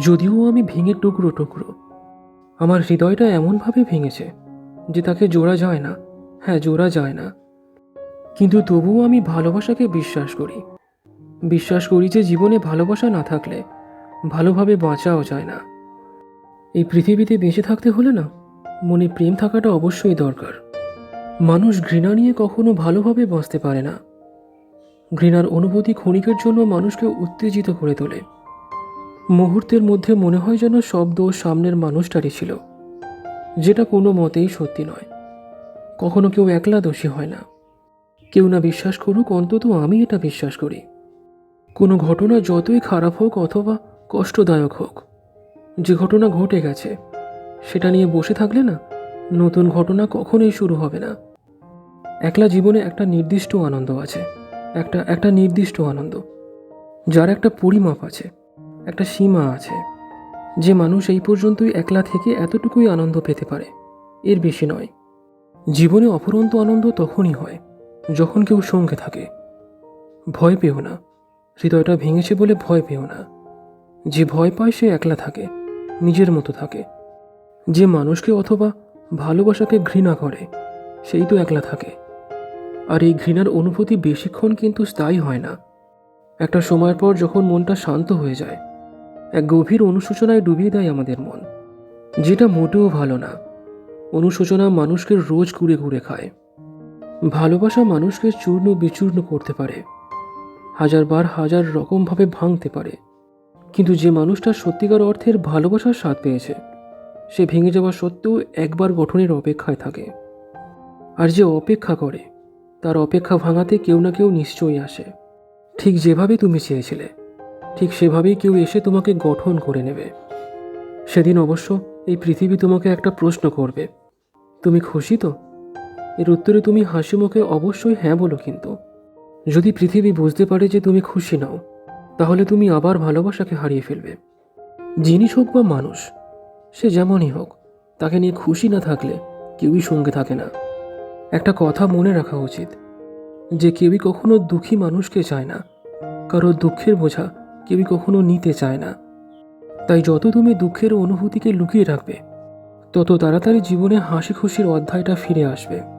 যদিও আমি ভেঙে টুকরো টুকরো। আমার হৃদয়টা এমনভাবে ভেঙেছে যে তাকে জোড়া যায় না। হ্যাঁ জোড়া যায় না। কিন্তু তবুও আমি ভালোবাসাকে বিশ্বাস করি। বিশ্বাস করি যে জীবনে ভালোবাসা না থাকলে ভালোভাবে বাঁচাও যায় না। এই পৃথিবীতে বেঁচে থাকতে হলে না, মনে প্রেম থাকাটা অবশ্যই দরকার। মানুষ ঘৃণা নিয়ে কখনো ভালোভাবে বাঁচতে পারে না। ঘৃণার অনুভূতি ক্ষণিকের জন্য মানুষকে উত্তেজিত করে তোলে। মুহূর্তের মধ্যে মনে হয় যেন শব্দ সামনের মানুষটারই ছিল। যেটা কোনো মতেই সত্যি নয়। কখনো কেউ একলা দোষী হয় না। কেউ না বিশ্বাস করুক, অন্তত আমি এটা বিশ্বাস করি। কোনো ঘটনা যতই খারাপ হোক অথবা কষ্টদায়ক হোক, যে ঘটনা ঘটে গেছে, সেটা নিয়ে বসে থাকলে না, নতুন ঘটনা কখনোই শুরু হবে না। একলা জীবনে একটা নির্দিষ্ট আনন্দ আছে। একটা একটা নির্দিষ্ট আনন্দ, যার একটা পরিমাপ আছে। একটা সীমা আছে। যে মানুষ এই পর্যন্তই একলা থেকে এতটুকুই আনন্দ পেতে পারে, এর বেশি নয়। জীবনে অফুরন্ত আনন্দ তখনই হয়, যখন কেউ সঙ্গে থাকে। ভয় পেও না, হৃদয়টা ভেঙেছে বলে ভয় পেও না। যে ভয় পায় সে একলা থাকে, নিজের মতো থাকে। যে মানুষকে অথবা ভালোবাসাকে ঘৃণা করে, সেই তো একলা থাকে। আর এই ঘৃণার অনুভূতি বেশিক্ষণ কিন্তু স্থায়ী হয় না। একটা সময়ের পর যখন মনটা শান্ত হয়ে যায় এক গভীর অনুশোচনায় ডুবিয়ে দেয় আমাদের মন। যেটা মোটেও ভালো না। অনুশোচনা মানুষকে রোজ কুড়ে কুড়ে খায়। ভালোবাসা মানুষকে চূর্ণ বিচূর্ণ করতে পারে। হাজারবার হাজার রকমভাবে ভাঙতে পারে। কিন্তু যে মানুষটা সত্যিকার অর্থের ভালোবাসার স্বাদ পেয়েছে, সে ভেঙে যাওয়া সত্ত্বেও একবার গঠনের অপেক্ষায় থাকে। আর যে অপেক্ষা করে, তার অপেক্ষা ভাঙাতে কেউ না কেউ নিশ্চয়ই আসে। ঠিক যেভাবে তুমি চেয়েছিলে। ঠিক সেভাবেই কেউ এসে তোমাকে গঠন করে নেবে। সেদিন অবশ্য এই পৃথিবী তোমাকে একটা প্রশ্ন করবে। তুমি খুশি তো? এর উত্তরে তুমি হাসি মুখে অবশ্যই হ্যাঁ বলো কিন্তু। যদি পৃথিবী বুঝতে পারে যে তুমি খুশি নাও, তাহলে তুমি আবার ভালোবাসাকে হারিয়ে ফেলবে। জিনিস হোক বা মানুষ, সে যেমনই হোক, তাকে নিয়ে খুশি না থাকলে কেউই সঙ্গে থাকে না। একটা কথা মনে রাখা উচিত, যে কেউই কখনো দুঃখী মানুষকে চায় না। কারও দুঃখের বোঝা কেউই কখনো নিতে চায় না। তাই যত তুমি দুঃখের অনুভূতিকে লুকিয়ে রাখবে, তত তাড়াতাড়ি জীবনে হাসি খুশির অধ্যায়টা ফিরে আসবে।